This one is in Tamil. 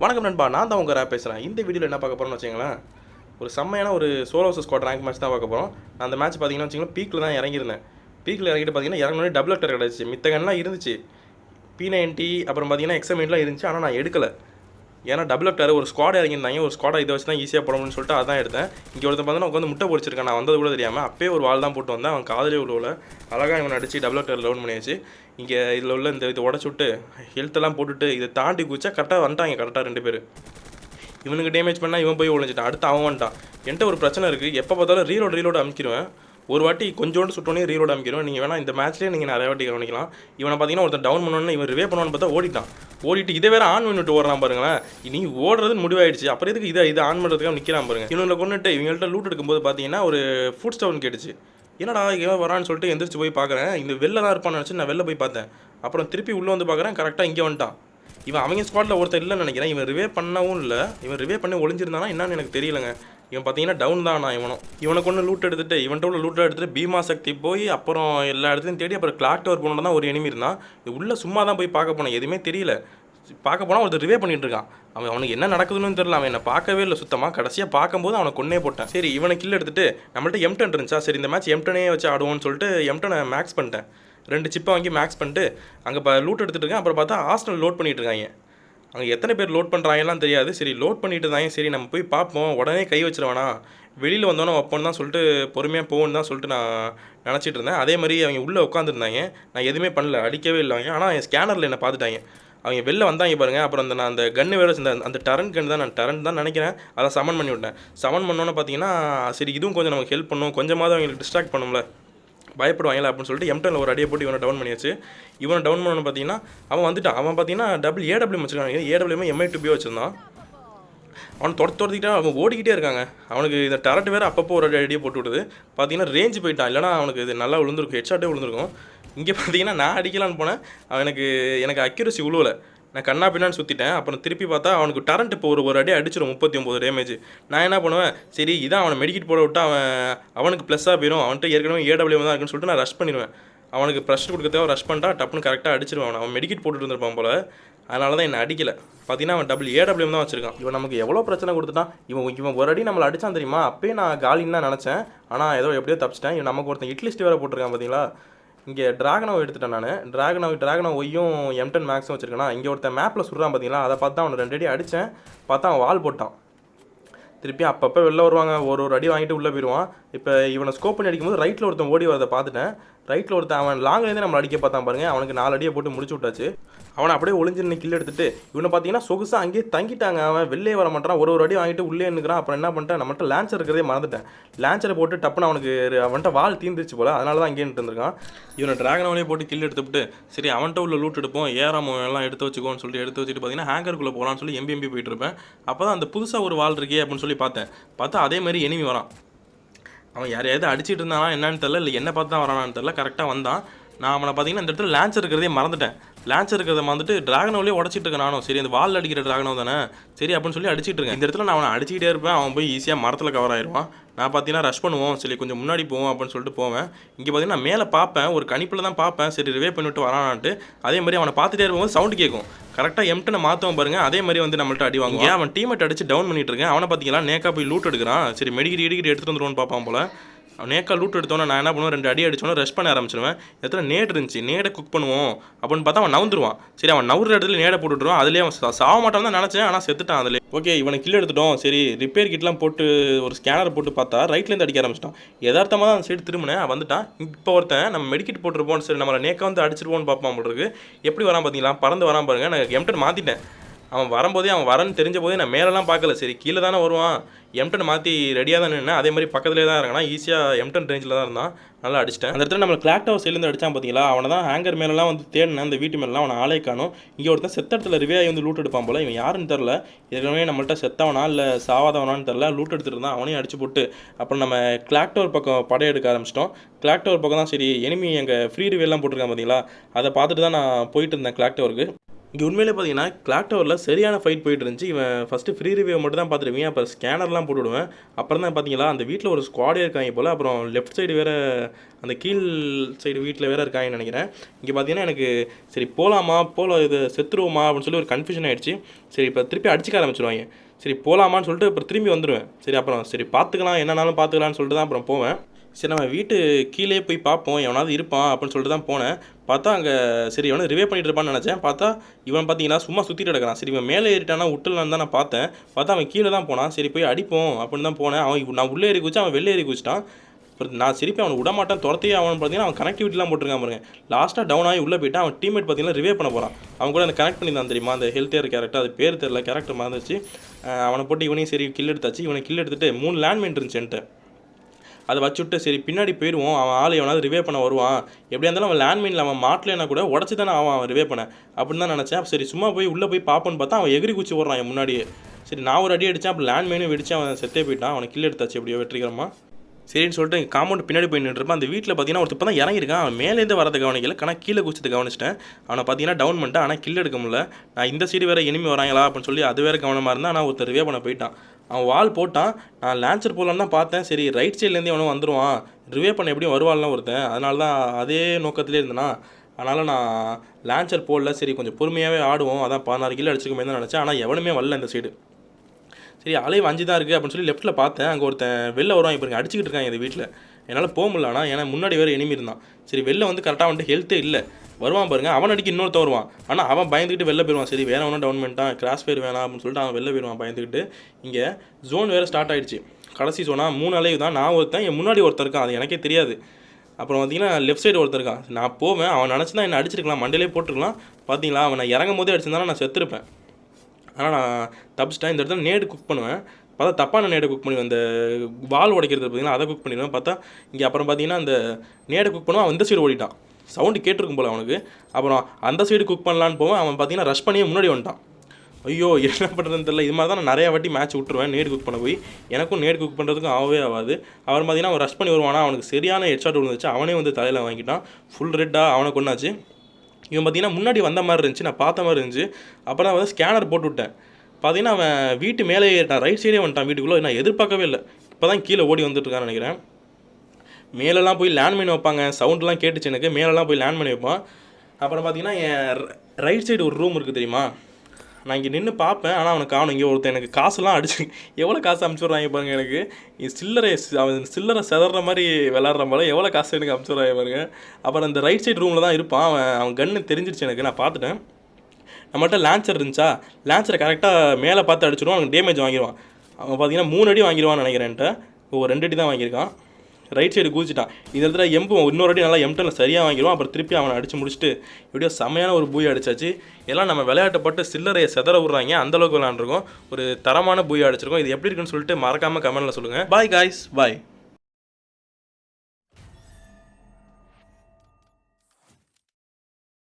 வணக்கம் நண்பா நான் தான் உங்கள் ரேப் பேசுகிறேன் இந்த வீடியோவில் என்ன பார்க்க போகிறோம்னு வச்சுங்களேன் ஒரு செம்மையான ஒரு சோலோ ஸ்குவாட் ரேங்க் மேட்ச் தான் பார்க்க போகிறோம் நான் அந்த மேட்ச் பார்த்தீங்கன்னா வச்சுங்களேன் பீக்கில் தான் இறங்கியிருந்தேன். பீக்கில் இறங்கிட்டு பார்த்தீங்கன்னா இறங்கினோடனே டபுள் அக்டர் கிடச்சி மித்த கண்ணெலாம் இருந்துச்சு. பி நைன்ட்டி அப்புறம் பார்த்தீங்கன்னா எக்ஸாமின்லாம் இருந்துச்சு. ஆனால் நான் எடுக்கலை. ஏன்னா டபுள் அக்டர் ஒரு ஸ்குவாட் இறங்கியிருந்தாங்க ஒரு ஸ்குவாடை இதை வச்சு தான் ஈஸியாக போடணும்னு சொல்லிட்டு அதான் எடுத்தேன். இங்கே ஒருத்தன் பார்த்தீங்கன்னா உட்காந்து முட்டை பொடிச்சிருக்கேன் நான் வந்தது கூட தெரியாமல் அப்பயே ஒரு வால் தான் போட்டு வந்தேன். அவன் காதலே உள்ள அழகாக இவனை அடிச்சு டபுள் அக்டர் லவுன் பண்ணியாச்சு. இங்கே இதில் உள்ள இந்த இதை உடச்சு விட்டு ஹெல்த்தெல்லாம் போட்டுட்டு இதை தாண்டி குச்சா கரெக்டாக வந்துட்டாங்க கரெக்டாக ரெண்டு பேர். இவனுக்கு டேமேஜ் பண்ணால் இவன் போய் ஒழிஞ்சிட்டான் அடுத்து அவன் வந்துட்டான். என்கிட்ட ஒரு பிரச்சனை இருக்குது எப்போ பார்த்தாலும் ரீலோட் ரீலோட் அமைக்கிடுவேன் ஒரு வாட்டி கொஞ்சோண்டு சுட்டோனே ரீலோட் அமைக்கிறோம் நீங்கள் வேணால் இந்த மேட்ச்லேயே நீங்கள் நிறைய வாட்டி கவனிக்கலாம். இவனை பார்த்தீங்கன்னா ஒருத்தர் டவுன் பண்ணோன்னு இவன் ரிவே பண்ணுவான்னு பார்த்தா ஓடிட்டான். ஓடிட்டு இதை வேற ஆன் பண்ணிட்டு ஓடுறான் பாருங்களேன். நீ ஓடுறது முடிவாயிடுச்சு. அப்புறம் எதுக்கு இதை இதை ஆன் பண்ணுறதுக்காக நிற்கிறான் பாருங்க. இவங்களை கொண்டுட்டு இவங்கள்ட்ட லூட் எடுக்கும்போது பார்த்தீங்கன்னா ஒரு ஃபுட் ஸ்டவுன் கேட்டுச்சு. என்னடா இவன் வரான்னு சொல்லிட்டு எந்திரிச்சு போய் பார்க்குறேன். இந்த வெளில தான் இருப்பான்னு நினச்சி நான் வெளில போய் பார்த்தேன். அப்புறம் திருப்பி உள்ளே வந்து பார்க்குறேன். கரெக்டாக இங்கே வந்துட்டான். இவன் அவங்க ஸ்குவாடில் ஒருத்தர் இல்லைன்னு நினைக்கிறேன். இவன் ரிவே பண்ணவும் இல்லை. இவன் ரிவே பண்ணி ஒளிஞ்சிருந்தானா என்னன்னு எனக்கு தெரியலங்க. இவன் பார்த்தீங்கன்னா டவுன் தான் நான் இவனும். இவனை கொண்டு லூட் எடுத்துட்டு இவன்ட்ட உள்ள லூட் எடுத்துட்டு பீமா சக்தி போய் அப்புறம் எல்லா இடத்துலையும் தேடி அப்புறம் கிளாக் டவர் போனோட தான் ஒரு எனிமி இருந்தான். உள்ளே சும்மா தான் போய் பார்க்க போனேன். எதுவுமே தெரியல. பார்க்க போனால் ஒருத்தர் ரிவே பண்ணிட்டு இருக்கான். அவன் அவனுக்கு என்ன நடக்குதுன்னு தெரியல. அவன் என்ன பார்க்கவே இல்லை சுத்தமாக கடைசியாக பார்க்கும்போது அவனை கொன்னே போட்டேன். சரி இவனை கில் எடுத்துட்டு நம்மள்ட்ட எம்டன் இருந்துச்சா? சரி இந்த மேட்ச் எம்டனே வச்சு ஆடுவோம்னு சொல்லிட்டு எம்டனை மேக்ஸ் பண்ணிட்டேன். ரெண்டு சிப்பை வாங்கி மேக்ஸ் பண்ணிட்டு அங்கே இப்போ லூட் எடுத்துகிட்டு இருக்கேன். அப்புறம் பார்த்தா ஹாஸ்டல் லோட் பண்ணிட்டு இருக்காங்க. அங்கே எத்தனை பேர் லோட் பண்ணுறாங்கலாம் தெரியாது. சரி லோட் பண்ணிட்டு இருந்தாங்க சரி நம்ம போய் பார்ப்போம். உடனே கை வச்சிருவானா வெளியில் வந்தோன்னே வைப்போன்னு தான் சொல்லிட்டு பொறுமையாக போகணுன்னு தான் சொல்லிட்டு நான் நினச்சிட்டு இருந்தேன். அதே மாதிரி அவங்க உள்ளே உட்காந்துருந்தாங்க நான் எதுவுமே பண்ணல. அடிக்கவே இல்லைங்க ஆனால் என் ஸ்கேனரில் என்னை பார்த்துட்டாங்க. அவங்க வெளில வந்தாங்க பாருங்கள் அப்புறம் அந்த நான் அந்த கன்று வேறு வச்சிருந்தேன் அந்த டரன் கன் தான் நான் டரன் தான் நினைக்கிறேன். அதை சமன் பண்ணி விட்டேன். சமன் பண்ணோன்னே பார்த்தீங்கன்னா சரி இதுவும் கொஞ்சம் நமக்கு ஹெல்ப் பண்ணும். கொஞ்சமாவது அவங்களுக்கு டிஸ்ட்ராக்ட் பண்ணும்ல. பயப்படுவாங்களா அப்படின்னு சொல்லிட்டு எம்டனில் ஒரு அடியை போட்டு இவனை டவுன் பண்ணியாச்சு. இவனை டவுன் பண்ணணும் பார்த்தீங்கன்னா அவன் வந்துட்டான். அவன் பார்த்தீங்கன்னா டபுள் ஏடபிள்யூ வச்சுருக்காங்க. ஏடபிள்யூமே எம்ஐ டூ வச்சுருந்தான். அவன் துரத்து துரத்திக்கிட்டே அவன் ஓடிக்கிட்டே இருக்காங்க. அவனுக்கு இந்த டரட் வேறு அப்பப்போ ஒரு அடியை போட்டு விடுது. பார்த்தீங்கன்னா ரேஞ்சு போயிட்டான். இல்லைனா அவனுக்கு இது நல்லா விழுந்திருக்கும். ஹெட்ஷாட்டே விழுந்திருக்கும். இங்கே பார்த்தீங்கன்னா நான் அடிக்கலான்னு போனேன். அவன் எனக்கு எனக்கு அக்யூரசி உழுவலை. நான் கண்ணா பின்னான்னு சுற்றிட்டேன் அப்புறம் திருப்பி பார்த்தா அவனுக்கு டரண்ட் இப்போ ஒரு ஒரு அடி அடிச்சிடும் முப்பத்தி ஒம்பது டேமேஜ் நான் என்ன பண்ணுவேன்? சரி இதான் அவனை மெடிக்கெட் போட விட்டா அவன் அவனுக்கு ப்ளஸ்ஸாக போயிடும் அவன்கிட்ட ஏற்கனவே ஏடபிள்யூ தான் இருக்குன்னு சொல்லிட்டு நான் ரஷ் பண்ணிடுவேன். அவனுக்கு ப்ரெஷர் கொடுக்க ரஷ் பண்ணிட்டா டப்புன்னு கரெக்டாக அடிச்சிருவான். அவன். அவன் மெடிக்கெட் போட்டுட்டு இருந்திருப்பான் போல. அதனால தான் என்னை அடிக்கல. பார்த்தீங்கன்னா அவன் டபுள் ஏடபிள்யூ தான் வச்சிருக்கான். இவன் நமக்கு எவ்வளோ பிரச்சனை கொடுத்துட்டான்? இவன் இவன் ஒரு அடி நம்மளை அடித்தான் தெரியுமா? அப்பயே நான் காலின்னு தான் நினச்சேன். ஆனால் ஏதோ எப்படியோ தப்பிச்சிட்டேன். இவன் நமக்கு ஒருத்தன் இட்லிஸ்ட் வேறு போட்டிருக்கான் பார்த்தீங்களா இங்கே டிராகனோ எடுத்துட்டேன் நான். டிராகனோ டிராகனோ ஒய்யும் எம்டன் மேக்ஸும் வச்சிருக்கேனா. இங்கே ஒருத்தன் மேப்பில் சுடுறான் பார்த்தீங்களா அதை பார்த்தா அவனை ரெண்டு அடி அடித்தேன் பார்த்தா அவன் வால் போட்டான். திருப்பி அப்பப்போ வெளில வருவாங்க. ஒரு ஒரு அடி வாங்கிட்டு உள்ளே போயிடுவான் இப்போ இவனை ஸ்கோப் பண்ணி அடிக்கும்போது ரைட்டில் ஒருத்தன் ஓடி வரதை பார்த்துட்டேன். ரைட்டில் ஒருத்தன் அவன் லாங்லேருந்து நம்ம அடிக்க பார்த்தான் பாருங்க. அவனுக்கு நாலு அடியை போட்டு முடிச்சு விட்டாச்சு. அவனை அப்படியே ஒளிஞ்சு நின்று கில் எடுத்துட்டு இவனை பார்த்தீங்கன்னா சொகுசாக அங்கேயே தங்கிட்டாங்க. அவன் வெளியே வர மாட்டான். ஒரு ஒரு அடி வாங்கிட்டு உள்ளே நிற்கிறான் அப்புறம் என்ன பண்ணிட்டேன்? நம்மகிட்ட லான்ச்சர் இருக்கிறதே மறந்துட்டேன். லான்ச்சரை போட்டு டப்புன்னு அவனுக்கு அவன்கிட்ட வால் தீந்துருச்சு போல. அதனால தான் அங்கேயே இருந்திருக்கான். இவனை டிராகனோலே போட்டு கில் எடுத்துவிட்டு சரி அவன்கிட்ட உள்ள லூட் எடுப்போம். ஏறாம எல்லாம் எடுத்து வச்சுக்கோன்னு சொல்லிட்டு எடுத்து வச்சுட்டு பார்த்தீங்கன்னா ஹேங்கருக்குள்ளே போகலான்னு சொல்லி எம்பி எம்பி போயிட்டு இருப்பேன். அப்போ தான் அந்த புதுசாக ஒரு வால் இருக்கே அப்படின்னு சொல்லி பார்த்தேன். பார்த்தா அதே மாதிரி எனிமி வரான். அவன் யாரையாவது அடிச்சிட்டு இருந்தானா என்னன்னு தெரில இல்லை என்ன பார்த்து தான் வரானான்னு தெரில கரெக்டாக வந்தான். நான் அவனை பார்த்தீங்கன்னா இந்த இடத்துல லான்ச் இருக்கிறதே மறந்துட்டேன். லான்ச் இருக்கிறத வந்துட்டு டிராகனோலே உடச்சிட்டு இருக்கேன் நானும். சரி அந்த வால் அடிக்கிற டிராகனோ தானே? சரி அப்படின்னு சொல்லி அடிச்சிட்டு இருக்கேன். இந்த இடத்துல நான் அவனை அடிச்சிக்கிட்டே இருப்பேன். அவன் போய் ஈஸியாக மரத்தில் கவர் ஆயிடுவான் நான் பார்த்தீங்கன்னா ரஷ் பண்ணுவோம். சரி கொஞ்சம் முன்னாடி போவோம் அப்படின்னு சொல்லிட்டு போவேன். இங்கே பார்த்தீங்கன்னா மேலே பார்ப்பேன். ஒரு கணிப்பில் தான் பார்ப்பேன். சரி ரிவே பண்ணிவிட்டு வரானான்ட்டு. அதே மாதிரி அவனை பார்த்துட்டே இருக்கும்போது சவுண்டு கேட்கும். கரெக்டாக எம்டனை மாற்றவும் பாருங்க. அதே மாதிரி வந்து நம்மள்ட்ட அடி வாங்குவான். அவன் டீமேட் அடிச்சு டவுன் பண்ணிட்டு இருக்கேன். அவனை பார்த்தீங்களா நேக்கா போய் லூட் எடுக்கிறான். சரி மெடிக்கிட்டு இடிக்கிட்டு எடுத்துட்டு வந்துருவோன்னு பார்ப்பான் போல. அவன் நேக்கா லூட் எடுத்தோன்னே நான் என்ன பண்ணுவேன்? ரெண்டு அடி அடிச்சோன்னே ரெஸ்ட் பண்ண ஆரம்பிச்சிருவேன். இடத்துல நேட் இருந்துச்சு. நேடை குக் பண்ணுவோம் அப்படின்னு பார்த்தா அவன் நவுந்துருவான். சரி அவன் நவுற இடத்துல நேடை போட்டுடுவான் அதுலேயே அவன் சாக சாவ மாட்டான் தான் நினச்சேன். ஆனால் செத்துட்டான் அதுலேயே. ஓகே இவனை கில் எடுத்துட்டோம். சரி ரிப்பேர் கிட்லாம் போட்டு ஒரு ஸ்கேனர் போட்டு பார்த்தா ரைட்லேருந்து அடிக்க ஆரம்பிச்சிட்டான். எதார்த்தமாக தான் அந்த சைடு திரும்பினேன். வந்துட்டான். இப்போ ஒருத்தன் நம்ம மெடிக்கெட் போட்டுருப்போம் சரி நம்மளை நேக்கா வந்து அடிச்சிருவோன்னு பார்ப்பான் போல எப்படி வரான் பார்த்தீங்களா? பறந்து வரான் பாருங்க. நான் எம்டன் மாற்றிட்டேன் அவன் வரும்போதே அவன் வரன்னு தெரிஞ்ச போதே நான் மேலெலாம் பார்க்கல. சரி கீழே தானே வருவான் எம்டன் மாற்றி ரெடியாக தான் நின்னேன். அதே மாதிரி பக்கத்துலேயே தான் இருக்கானா. ஈஸியாக எம்டன் ரேஞ்சில் தான் இருந்தான். நல்லா அடிச்சிட்டேன். அந்த இடத்துல நம்ம கிளாக் டவர் சைலேருந்து அடிச்சான் பார்த்தீங்களா அவனை தான் ஹேங்கர் மேலெலாம் வந்து தேடினேன். அந்த வீட்டு மேலாம் அவனை ஆளே காணும். இங்கே ஒருத்தன் செத்த இடத்துல ரிவே ஆகி வந்து லூட் எடுப்பான் போல. இவன் யாருன்னு தெரில ஏற்கனவே நம்மள்ட்ட செத்தவனா இல்லை சாவாதவனான்னு தெரில லூட் எடுத்துகிட்டு இருந்தான். அவனையும் அடிச்சு போட்டு அப்புறம் நம்ம கிளாக் டவர் பக்கம் படையெடுக்க ஆரம்பிச்சிட்டோம். கிளாக் டவர் பக்கம் தான் சரி. எனிமி எங்கள் ஃப்ரீ ரிவேலாம் போட்டிருக்கான் பார்த்தீங்களா அதை பார்த்துட்டு தான் நான் போயிட்டு இருந்தேன் கிளாக் டவருக்கு இங்கே உண்மையிலே பார்த்தீங்கன்னா கிளாக் டவரில் சரியான ஃபைட் போயிட்டு இருந்துச்சு. இவன் ஃபஸ்ட்டு ஃப்ரீ ரிவ்யூ மட்டும் தான் பார்த்துருவீங்க அப்புறம் ஸ்கேனர்லாம் போட்டுவிடுவேன். அப்புறம் தான் பார்த்தீங்களா அந்த வீட்டில் ஒரு ஸ்குவாடே இருக்காங்க போல். அப்புறம் லெஃப்ட் சைடு வேறு அந்த கீழ் சைடு வீட்டில் வேறு இருக்காங்கன்னு நினைக்கிறேன். இங்கே பார்த்தீங்கன்னா எனக்கு சரி போகலாமா போகலாம் இது செத்துருவோமா? அப்படின்னு சொல்லி ஒரு கன்ஃபியூஷன் ஆயிடுச்சு. சரி இப்போ திருப்பி அடிச்சுக்க ஆரம்பிச்சிருவாங்க. சரி போகலாமான்னு சொல்லிட்டு அப்புறம் திரும்பி வந்துடுவேன் சரி அப்புறம் சரி பார்த்துக்கலாம் என்னன்னாலும் பார்த்துக்கலாம்னு சொல்லிட்டு தான் அப்புறம் போவேன். சரி நம்ம வீட்டு கீழே போய் பார்ப்போம். எவனாவது இருப்பான் அப்படின்னு சொல்லிட்டு தான் போனேன். பார்த்தா அங்கே சரி இவனை ரிவே பண்ணிட்டு இருப்பான்னு நினச்சேன். பார்த்தா இவன் பார்த்தீங்கன்னா சும்மா சுற்றிட்டு கிடக்கிறான். சரி இவன் மேலே ஏறிட்டானா விட்டுலான்னு தான் நான் பார்த்தேன். பார்த்தா அவன் கீழே தான் போனான். சரி போய் அடிப்போம் அப்படின்னு தான் போனேன். அவன் நான் உள்ளே ஏறி குதிச்சு அவன் வெளில ஏறி குச்சிட்டான் அப்புறம் நான் திருப்பி அவனை விட மாட்டேன் துரத்தையே அவன் பார்த்தீங்கன்னா அவன் கனெக்டிவிட்டிலாம் போட்டிருக்கான் பாருங்க. லாஸ்ட்டாக டவுன் ஆகி உள்ளே போயிட்டு அவன் டீம்மேட் பார்த்தீங்கன்னா ரிவே பண்ண போகிறான் அவன் கூட அந்த கனெக்ட் பண்ணியிருந்தான் தெரியுமா? அந்த ஹெல்த்தியர் கேரக்டர் அது பேர் தெரியல கேரக்டர் மறந்துச்சு அவனை போட்டு இவனையும் சரி கில் எடுத்தாச்சு. இவனை கில் எடுத்துட்டு மூணு லேண்ட்மைன் இருந்துச்சு என்கிட்ட. அதை வச்சுட்டு சரி பின்னாடி போயிடுவோம். அவன் ஆள் எவனாவது ரிவே பண்ண வருவான். எப்படியா இருந்தாலும் அவன் லேண்ட்மைனில் அவன் மாட்டலைன்னா கூட உடச்சி தானே அவன் அவன் ரிவே பண்ண. அப்படின்னு தான் நினச்சேன். சரி சும்மா போய் உள்ளே போய் பார்ப்போன்னு பார்த்தா அவன் எகிரி குச்சி ஓடுறான் என் முன்னாடியே. சரி நான் ஒரு அடி அடித்தேன் அப்போ லேண்ட்மைனும் வெடிச்சு அவன் செத்தே போயிட்டான். அவனை கில் எடுத்தாச்சு. எப்படியோ வெற்றிகரமா. சரின்னு சொல்லிட்டு எங்கள் காம்பவுண்ட் பின்னாடி போய் நின்றுருப்பான் அந்த வீட்டில் பார்த்தீங்கன்னா ஒருத்தர் இப்போ தான் இறங்கியிருக்கான். அவன் மேலேருந்து வரதை கவனிக்கல. ஆனால் கீழே குச்சிட்டு கவனிச்சிட்டேன். அவனை பார்த்தீங்கன்னா டவுன் பண்ணிட்டேன். ஆனால் கில் எடுக்க முடியல. நான் இந்த சைடு வேறு எனிமி வராங்களா அப்படின்னு சொல்லி அது வேறு கவனமாக இருந்தால் ஆனால் ஒருத்தர் ரிவே பண்ண போயிட்டான். அவன் வால் போட்டான். நான் லான்ச்சர் போகலான்னு தான் பார்த்தேன். சரி ரைட் சைட்லேருந்து எவனும் வந்துடுவான் ரிவே பண்ண எப்படியும் வருவாள்லாம் ஒருத்தன். அதனால தான் அதே நோக்கத்திலே இருந்தேனா. அதனால் நான் லான்ச்சர் போடல. சரி கொஞ்சம் பொறுமையாகவே ஆடுவோம். அதான் பதினாறு கிலோ அடிச்சுக்கமே தான் நினச்சேன். ஆனால் எவனுமே வரல இந்த சைடு சரி அலைவு அஞ்சு தான் இருக்குது அப்படின்னு சொல்லி லெஃப்ட்டில் பார்த்தேன். அங்கே ஒருத்தன் வெளில வருவான். இப்போ அடிச்சுக்கிட்டு இருக்காங்க இந்த வீட்டில் என்னால் போக முடியல. ஆனால் ஏன்னா முன்னாடி வேறு எனிமி இருந்தான். சரி வெளில வந்து கரெக்டாக வந்துட்டு ஹெல்த்தே இல்லை. வருவான் பாருங்க. அவன் அடிக்க இன்னொருத்த வருவான். ஆனால் அவன் பயந்துக்கிட்டு வெளில போயிடுவான். சரி வேற ஒன்றும் டவுன் பண்ணிட்டான். கிராஸ் ஃபயர் வேணாம் அப்படின்னு சொல்லிட்டு அவன் வெளில போயிடுவான் பயந்துக்கிட்டு இங்கே ஜோன் வேறு ஸ்டார்ட் ஆகிடுச்சு கடைசி ஜோனா மூணு அலைவு தான். நான் ஒருத்தன் என் முன்னாடி ஒருத்தர் இருக்கான். அது எனக்கே தெரியாது. அப்புறம் பார்த்தீங்கன்னா லெஃப்ட் சைடு ஒருத்தர் இருக்கான். நான் போவேன். அவன் நினச்சி தான் என்ன அடிச்சிருக்கலாம். மண்டையிலே போட்டிருக்கலாம். பார்த்தீங்களா அவன் நான் இறங்கும் போதே அடிச்சிருந்தாலும் நான் செத்துருப்பேன். ஆனால் நான் தப்பிச்சிட்டேன். இந்த இடத்துல நேடு குக் பண்ணுவேன். பார்த்தா தப்பான நேடை குக் பண்ணி அந்த வால் உடைக்கிறது பார்த்தீங்கன்னா அதை குக் பண்ணிடுவேன். பார்த்தா இங்கே அப்புறம் பார்த்தீங்கன்னா அந்த நேடை குக் பண்ணுவான் அந்த சைடு ஓடிட்டான். சவுண்டு கேட்டிருக்கும் போல அவனுக்கு. அப்புறம் அந்த சைடு குக் பண்ணலான்னு போவேன். அவன் பார்த்தீங்கன்னா ரஷ் பண்ணியே முன்னாடி வந்துட்டான். ஐயோ என்ன பண்ணுறதுன்னு தெரியல. இது மாதிரி தான் நான் நிறையா வாட்டி மேட்ச் விட்டுருவேன் நேடு குக் பண்ண போய். எனக்கும் நேடு குக் பண்ணுறதுக்கும் ஆகவே ஆகாது. அவர் பார்த்தீங்கன்னா அவன் ரஷ் பண்ணி வருவானா. அவனுக்கு சரியான ஹெட்ஷாட் விழுந்துச்சு அவனே வந்து தலையில் வாங்கிட்டான். ஃபுல் ரெட்டாக அவனை கொண்டாச்சு இவன் பார்த்தீங்கன்னா முன்னாடி வந்த மாதிரி இருந்துச்சு நான் பார்த்த மாதிரி இருந்துச்சு. அப்புறம் வந்து ஸ்கேனர் போட்டு விட்டேன். பார்த்தீங்கன்னா அவன் வீட்டு மேலே ஏறிட்டான் ரைட் சைடே வந்துட்டான் வீட்டுக்குள்ளே. நான் எதிர்பார்க்கவே இல்லை. இப்போ தான் கீழே ஓடி வந்துட்டுருக்கான்னு நினைக்கிறேன். மேலெல்லாம் போய் லேண்ட்மைன் வைப்பாங்க. சவுண்ட்லாம் கேட்டுச்சு எனக்கு. மேலெல்லாம் போய் லேண்ட்மைன் வைப்பான். அப்புறம் பார்த்தீங்கன்னா என் ரைட் சைடு ஒரு ரூம் இருக்குது தெரியுமா? நான் இங்கே நின்று பார்ப்பேன் ஆனால் அவனுக்கு காணும். இங்கே ஒருத்தன் எனக்கு காசுலாம் அடிச்சு எவ்வளோ காசு அனுப்பிச்சுட்றாங்க பாருங்க எனக்கு. சில்லறை அவன் சில்லறை செதற மாதிரி விளாட்ற போல எவ்வளோ காசு எனக்கு அனுப்பிச்சுட்றாங்க பாருங்க. அப்புறம் இந்த ரைட் சைடு ரூமில் தான் இருப்பான். அவன் அவன் கன்று தெரிஞ்சிருச்சு எனக்கு நான் பார்த்துட்டேன். நம்மள்ட்ட லான்ச்சர் இருந்துச்சா? லான்ச்சரை கரெக்டாக மேலே பார்த்து அடிச்சிடுவான் அவனுக்கு டேமேஜ் வாங்கிடுவான். அவன் பார்த்தீங்கன்னா மூணு அடி வாங்கிடுவான்னு நினைக்கிறேன்ட்ட. ஒரு ரெண்டு அடி தான் வாங்கியிருக்கான். ரைட் சைடு குதிச்சிட்டான் இந்த இடத்துல எம்பு இன்னொரு அடி நல்லா எம்டனில் சரியாக வாங்கிடுவோம். அப்புறம் திருப்பி அவனை அடிச்சு முடிச்சுட்டு எப்படியோ செமையான ஒரு பூய் அடிச்சாச்சு. எல்லாம் நம்ம விளையாட்டப்பட்டு சில்லறையை செதற விட்றாங்க. அந்தளவுக்கு விளாண்டுருக்கோம் ஒரு தரமான பூய் அடிச்சிருக்கோம். இது எப்படி இருக்குன்னு சொல்லிட்டு மறக்காமல் கமெண்ட்டில் சொல்லுங்கள் பாய் காய்ஸ் பாய்